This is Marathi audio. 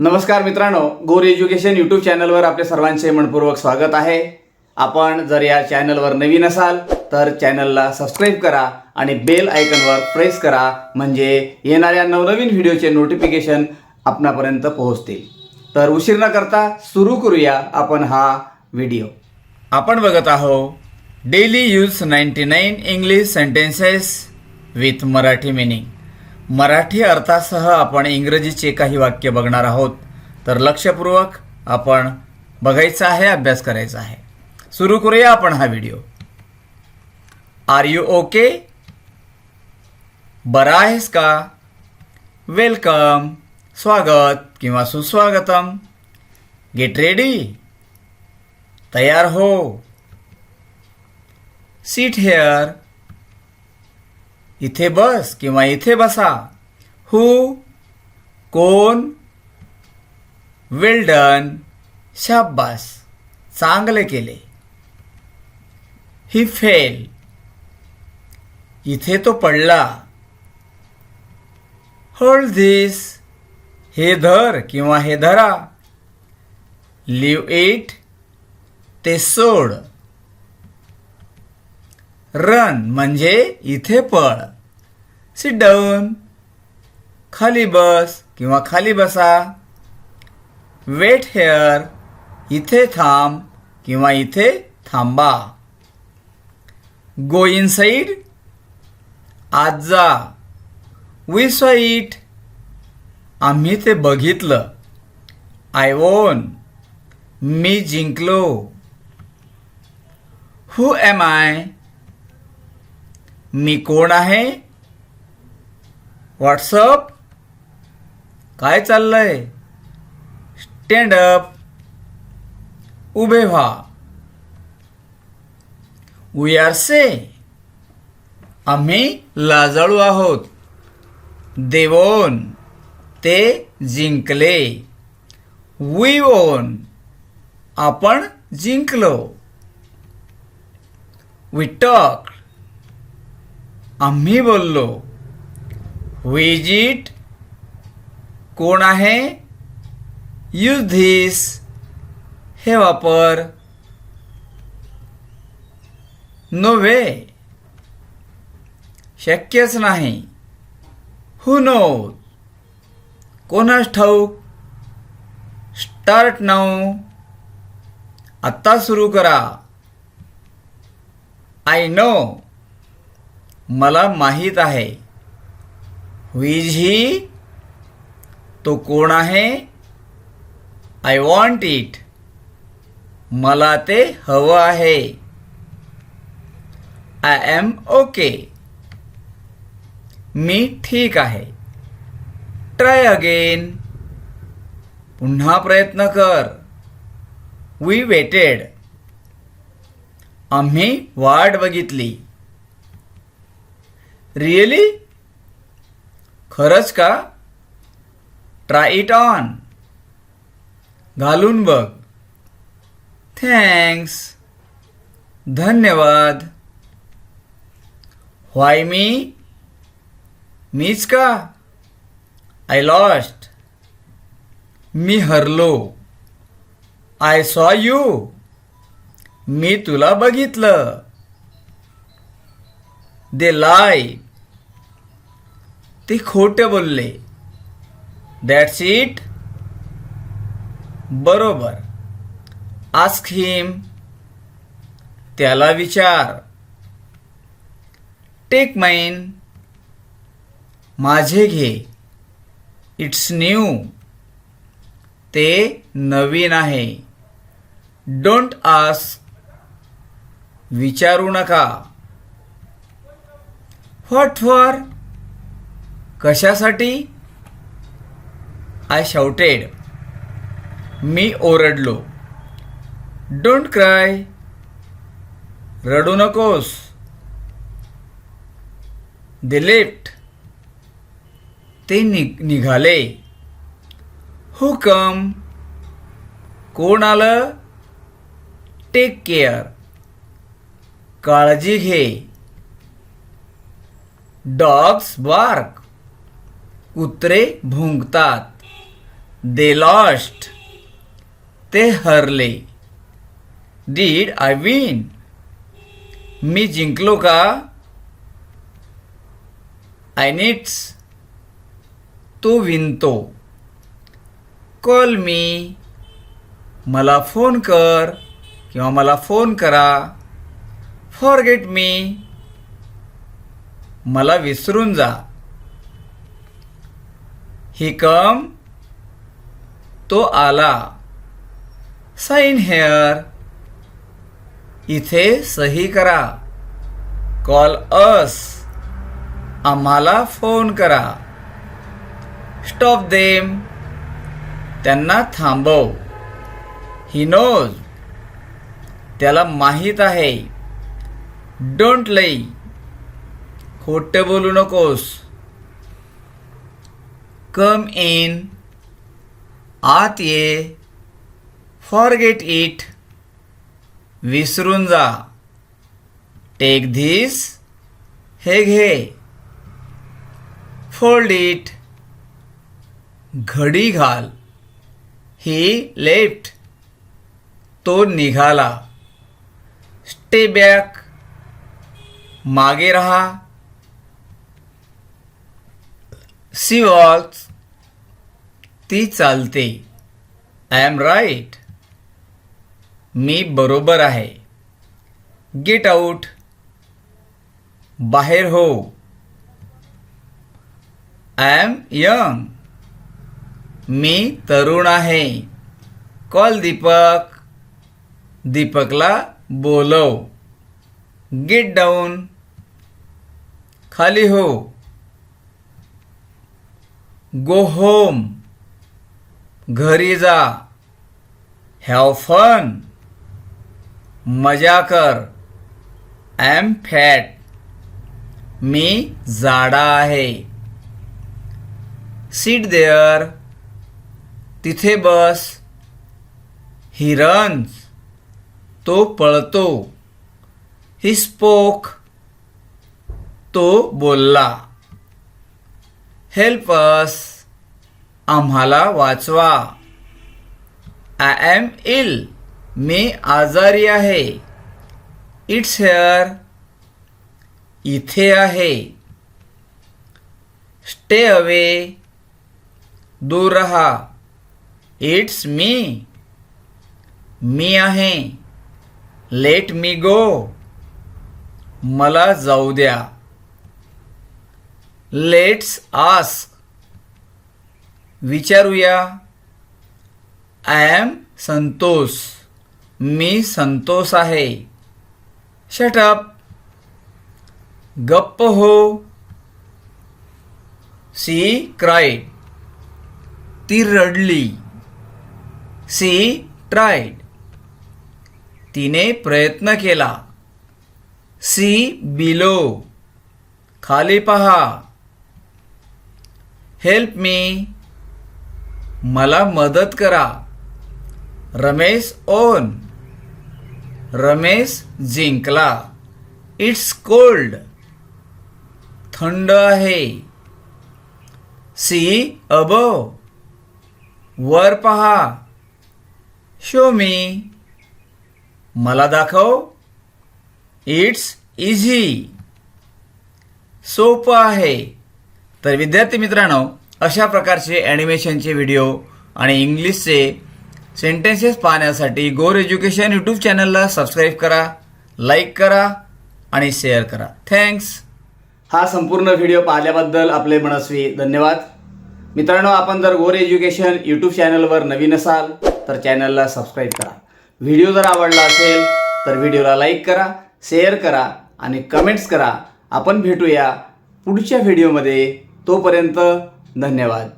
नमस्कार मित्रांनो गोर एज्युकेशन यूट्यूब चॅनलवर आपले सर्वांचे मनपूर्वक स्वागत आहे. आपण जर या चॅनलवर नवीन असाल तर चॅनलला सबस्क्राईब करा आणि बेल आयकनवर प्रेस करा म्हणजे येणाऱ्या नवनवीन व्हिडिओचे नोटिफिकेशन आपणापर्यंत पोहोचतील. तर उशीर न करता सुरू करूया आपण हा व्हिडिओ आपण बघत आहोत daily use ninety nine English sentences with Marathi meaning Marathi अर्थासह आपण इंग्रजीचे काही वाक्य बघणार आहोत. तर लक्षपूर्वक आपण बघायचं आहे अभ्यास करायचा आहे. सुरू करूया आपण हा व्हिडिओ. आर यू ओके बरा आहेस का? वेलकम स्वागत किंवा सुस्वागतम. गेट रेडी तयार हो. सीट हेअर इथे बस किंवा इथे बसा. हू कोण वेल डन शाब्बास चांगले केले. ही फेल इथे तो पडला. होल्ड धीस हे धर किंवा हे धरा. लिव्ह इट ते सोड. रन म्हणजे इथे पळ. सिट डाऊन खाली बस किंवा खाली बसा. वेट हेअर इथे थांब किंवा इथे थांबा. गो इनसाईड आज जा. वी सॉ इट आम्ही ते बघितलं. आय वोन मी जिंकलो. हू एम आय मी कोण आहे? व्हॉट्सअप काय चाललंय? स्टँड अप उभे व्हा. वी आर से आम्ही लाजाळू आहोत. देवोन ते जिंकले. वी ओन आपण जिंकलो. वी टॉक आम्ही बोललो विजिट कोण आहे? यूज धिस हे वापर. नो वे शक्यच नाही. हु नो कोणास ठाऊक? स्टार्ट नाऊ आत्ता सुरू करा. आय नो मला माहीत आहे. हुईज ही तो कोण आहे? आय वॉन्ट इट मला ते हवं आहे. आय एम ओके मी ठीक आहे. ट्राय अगेन पुन्हा प्रयत्न कर. वी वेटेड आम्ही वाट बघितली. रिअली खरंच का? ट्राय इट ऑन घालून बघ. थँक्स धन्यवाद. व्हाय मी मीच का? आय लॉस्ट मी हरलो. आय सॉ यू मी तुला बघितलं. दे लाय ते खोटे बोलले. दॅट्स इट बरोबर. आस्क हिम त्याला विचार. टेक माइन माझे घे. इट्स न्यू ते नवीन आहे. डोंट आस्क विचारू नका. What for. कशासाठी? आय शाउटेड मी ओरडलो. डोंट क्राय रडू नकोस. दे लेफ्ट ते नि- निघाले. हु कम कोण आलं? टेक केअर काळजी घे. Dogs bark. कुत्रे भुंकतात दे लॉस्ट. ते हरले. Did I win. मी जिंकलो का? I needs. तो विणतो कॉल मी. मला फोन कर किंवा मला फोन करा. Forget me. मला विसरून जा. ही कम तो आला. साइन हेअर इथे सही करा. कॉल अस आम्हाला फोन करा. स्टॉप देम त्यांना थांबव. ही नोज त्याला माहीत आहे. डोंट लई खोटे बोलू नकोस. कम इन आत ये. फॉरगेट इट विसरून जा. टेक धीस हे घे. फोल्ड इट घडी घाल. ही लेफ्ट तो निघाला. स्टे बॅक मागे रहा. सी वॉक्स ती चालते. आय एम राईट मी बरोबर आहे. गेट आऊट बाहेर हो. आय एम यंग मी तरुण आहे. कॉल दीपक दीपकला बोलव. गेट डाऊन खाली हो. गो होम घरी जा. हॅव फन मजा कर. आय एम फॅट मी जाडा आहे. सीट देअर तिथे बस. ही रन्स तो पळतो. ही स्पोक तो बोलला. हेल्प अस आम्हाला वाचवा. आय एम इल मी आजारी आहे. इट्स हेअर इथे आहे. स्टे अवे दूर रहा. इट्स मी मी आहे. लेट मी गो मला जाऊ द्या. Let's ask. विचारूया. I am Santosh. मी संतोष आहे. शटअप गप्प हो. सी क्राय ती रडली. She tried. तिने प्रयत्न केला. See below. खाली पहा. हेल्प मी मला मदत करा. रमेश ओन. रमेश जिंकला. इट्स कोल्ड थंड आहे. सी अबव वर पहा. शो मी मला दाखव. इट्स इझी सोपं आहे. तर विद्यार्थी मित्रांनो अशा प्रकारचे ॲनिमेशनचे व्हिडिओ आणि इंग्लिशचे सेंटेन्सेस पाहण्यासाठी गोर एज्युकेशन यूट्यूब चॅनलला सबस्क्राईब करा लाईक करा आणि शेअर करा. थँक्स हा संपूर्ण व्हिडिओ पाहिल्याबद्दल आपले मनस्वी धन्यवाद. मित्रांनो आपण जर गोर एज्युकेशन यूट्यूब चॅनलवर नवीन असाल तर चॅनलला सबस्क्राईब करा. व्हिडिओ जर आवडला असेल तर व्हिडिओला लाईक करा शेअर करा आणि कमेंट्स करा. आपण भेटूया पुढच्या व्हिडिओमध्ये तोपर्यंत धन्यवाद.